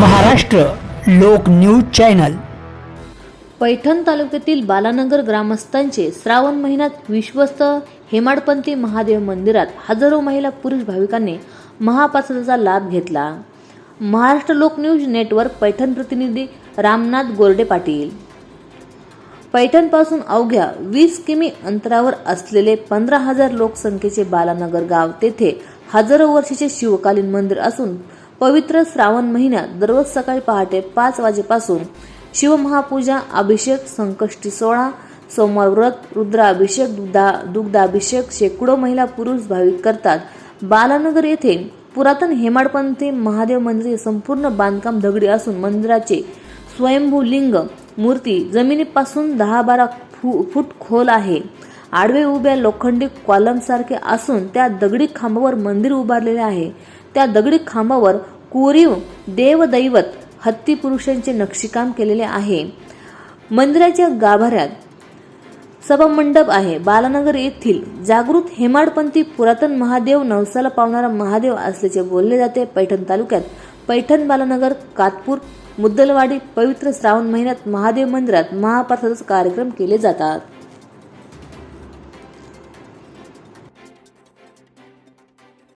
महाराष्ट्र लोक news channel. Paithan तालुक्यातील बालानगर ग्रामस्थांचे श्रावण महिन्यात विश्वस्त हेमाडपंथी महादेव मंदिरात हजारो महिला पुरुष भाविकांनी महाप्रसादाचा लाभ घेतला. महाराष्ट्र लोक न्यूज नेटवर्क पैठण प्रतिनिधी रामनाथ गोरडे पाटील. पैठणपासून अवघ्या वीस किमी अंतरावर असलेले पंधरा हजार लोकसंख्येचे बालानगर गाव तेथे हजारो वर्षाचे शिवकालीन मंदिर असून पवित्र श्रावण महिन्यात दररोज सकाळी पहाटे पाच वाजेपासून शिवमहापूजा अभिषेक संकष्टी सोहळा सोमवार व्रत रुद्राभिषेक दुग्धा दुग्धाभिषेक शेकडो महिला पुरुष भाविक करतात. बालानगर येथे पुरातन हेमाडपंथी महादेव मंदिर संपूर्ण बांधकाम दगडी असून मंदिराचे स्वयंभू लिंग मूर्ती जमिनीपासून दहा बारा फू फूट खोल आहे. आडवे उभ्या लोखंडी कॉलमसारखे असून त्या दगडी खांबावर मंदिर उभारलेले आहे. त्या दगडी खांबावर कोरीव देवदैवत हत्ती पुरुषांचे नक्षीकाम केलेले आहे. मंदिराच्या गाभाऱ्यात सभामंडप आहे. बालानगर येथील जागृत हेमाडपंथी पुरातन महादेव नवसाला पावणारा महादेव असल्याचे बोलले जाते. पैठण तालुक्यात पैठण बालानगर कातपूर मुद्दलवाडी पवित्र श्रावण महिन्यात महादेव मंदिरात महापार्थाचा कार्यक्रम केले जातात.